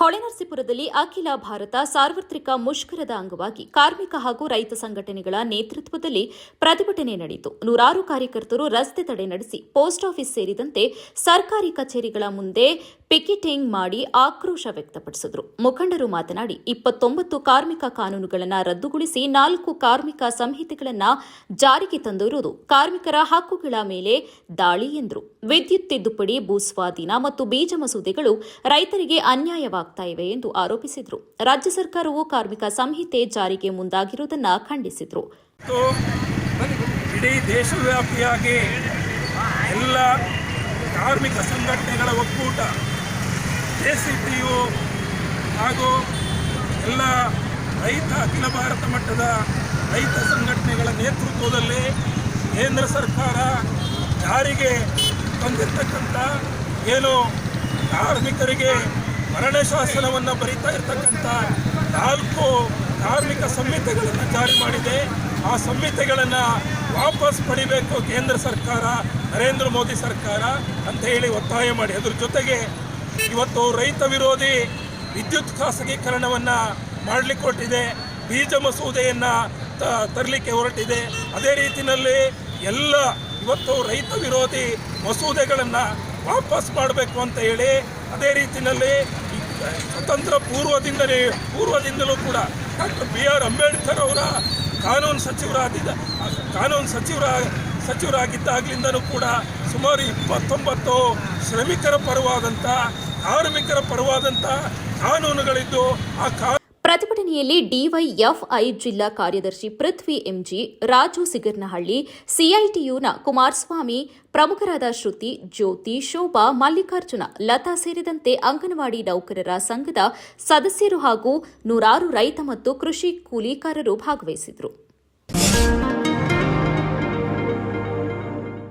ಹೊಳೆನರಸೀಪುರದಲ್ಲಿ ಅಖಿಲ ಭಾರತ ಸಾರ್ವತ್ರಿಕ ಮುಷ್ಕರದ ಅಂಗವಾಗಿ ಕಾರ್ಮಿಕ ಹಾಗೂ ರೈತ ಸಂಘಟನೆಗಳ ನೇತೃತ್ವದಲ್ಲಿ ಪ್ರತಿಭಟನೆ ನಡೆಯಿತು. ನೂರಾರು ಕಾರ್ಯಕರ್ತರು ರಸ್ತೆ ತಡೆ ನಡೆಸಿ ಪೋಸ್ಟ್ ಆಫೀಸ್ ಸೇರಿದಂತೆ ಸರ್ಕಾರಿ ಕಚೇರಿಗಳ ಮುಂದೆ ಪಿಕೆಟಿಂಗ್ ಮಾಡಿ ಆಕ್ರೋಶ ವ್ಯಕ್ತಪಡಿಸಿದರು. ಮುಖಂಡರು ಮಾತನಾಡಿ, ಇಪ್ಪತ್ತೊಂಬತ್ತು ಕಾರ್ಮಿಕ ಕಾನೂನುಗಳನ್ನು ರದ್ದುಗೊಳಿಸಿ ನಾಲ್ಕು ಕಾರ್ಮಿಕ ಸಂಹಿತೆಗಳನ್ನು ಜಾರಿಗೆ ತಂದಿರುವುದು ಕಾರ್ಮಿಕರ ಹಕ್ಕುಗಳ ಮೇಲೆ ದಾಳಿ ಎಂದರು. ವಿದ್ಯುತ್ ತಿದ್ದುಪಡಿ, ಭೂಸ್ವಾಧೀನ ಮತ್ತು ಬೀಜ ಮಸೂದೆಗಳು ರೈತರಿಗೆ ಅನ್ಯಾಯವಾಗ್ತಾ ಇವೆ ಎಂದು ಆರೋಪಿಸಿದರು. ರಾಜ್ಯ ಸರ್ಕಾರವು ಕಾರ್ಮಿಕ ಸಂಹಿತೆ ಜಾರಿಗೆ ಮುಂದಾಗಿರುವುದನ್ನು ಖಂಡಿಸಿದರು. ಇಡೀ ದೇಶವ್ಯಾಪಿಯಾಗಿ ಎಲ್ಲ ಕಾರ್ಮಿಕ ಸಂಘಟನೆಗಳ ಒಕ್ಕೂಟ ಎ ಸಿ ಹಾಗೂ ಎಲ್ಲ ರೈತ ಅಖಿಲ ಭಾರತ ಮಟ್ಟದ ರೈತ ಸಂಘಟನೆಗಳ ನೇತೃತ್ವದಲ್ಲಿ ಕೇಂದ್ರ ಸರ್ಕಾರ ಜಾರಿಗೆ ತಂದಿರ್ತಕ್ಕಂಥ ಏನು ಕಾರ್ಮಿಕರಿಗೆ ಮರಣ ಶಾಸನವನ್ನು ಬರೀತಾ ಇರ್ತಕ್ಕಂಥ ನಾಲ್ಕು ಕಾರ್ಮಿಕ ಸಂಹಿತೆಗಳನ್ನು ಜಾರಿ ಮಾಡಿದೆ. ಆ ಸಂಹಿತೆಗಳನ್ನು ವಾಪಸ್ ಪಡಿಬೇಕು ಕೇಂದ್ರ ಸರ್ಕಾರ, ನರೇಂದ್ರ ಮೋದಿ ಸರ್ಕಾರ ಅಂತ ಹೇಳಿ ಒತ್ತಾಯ ಮಾಡಿ. ಅದ್ರ ಜೊತೆಗೆ ಇವತ್ತು ರೈತ ವಿರೋಧಿ ವಿದ್ಯುತ್ ಖಾಸಗೀಕರಣವನ್ನು ಮಾಡಲಿಕ್ಕೆ ಹೊರಟಿದೆ. ಬೀಜ ಮಸೂದೆಯನ್ನು ತರಲಿಕ್ಕೆ ಹೊರಟಿದೆ. ಅದೇ ರೀತಿಯಲ್ಲಿ ಎಲ್ಲ ಇವತ್ತು ರೈತ ವಿರೋಧಿ ಮಸೂದೆಗಳನ್ನು ವಾಪಸ್ ಮಾಡಬೇಕು ಅಂತ ಹೇಳಿ, ಅದೇ ರೀತಿಯಲ್ಲಿ ಸ್ವತಂತ್ರ ಪೂರ್ವದಿಂದಲೇ, ಪೂರ್ವದಿಂದಲೂ ಕೂಡ ಡಾಕ್ಟರ್ ಬಿ ಆರ್ ಅಂಬೇಡ್ಕರ್ ಅವರ ಕಾನೂನು ಸಚಿವರಾಗಿದ್ದ, ಕಾನೂನು ಸಚಿವರ ಸಚಿವರಾಗಿದ್ದಾಗಲಿಂದನೂ ಕೂಡ ಸುಮಾರು ಇಪ್ಪತ್ತೊಂಬತ್ತು ಶ್ರಮಿಕರ ಪರವಾದಂಥ, ಕಾರ್ಮಿಕರ ಪರವಾದಂಥ ಕಾನೂನುಗಳಿದ್ದು ಆ ಕಾ ಪ್ರತಿಭಟನೆಯಲ್ಲಿ ಡಿವೈಎಫ್ಐ ಜಿಲ್ಲಾ ಕಾರ್ಯದರ್ಶಿ ಪೃಥ್ವಿ ಎಂಜಿ, ರಾಜು ಸಿಗರ್ನಹಳ್ಳಿ, ಸಿಐಟಿಯುನ ಕುಮಾರಸ್ವಾಮಿ, ಪ್ರಮುಖರಾದ ಶ್ರುತಿ, ಜ್ಯೋತಿ, ಶೋಭಾ, ಮಲ್ಲಿಕಾರ್ಜುನ, ಲತಾ ಸೇರಿದಂತೆ ಅಂಗನವಾಡಿ ನೌಕರರ ಸಂಘದ ಸದಸ್ಯರು ಹಾಗೂ ನೂರಾರು ರೈತ ಮತ್ತು ಕೃಷಿ ಕೂಲಿಕಾರರು ಭಾಗವಹಿಸಿದರು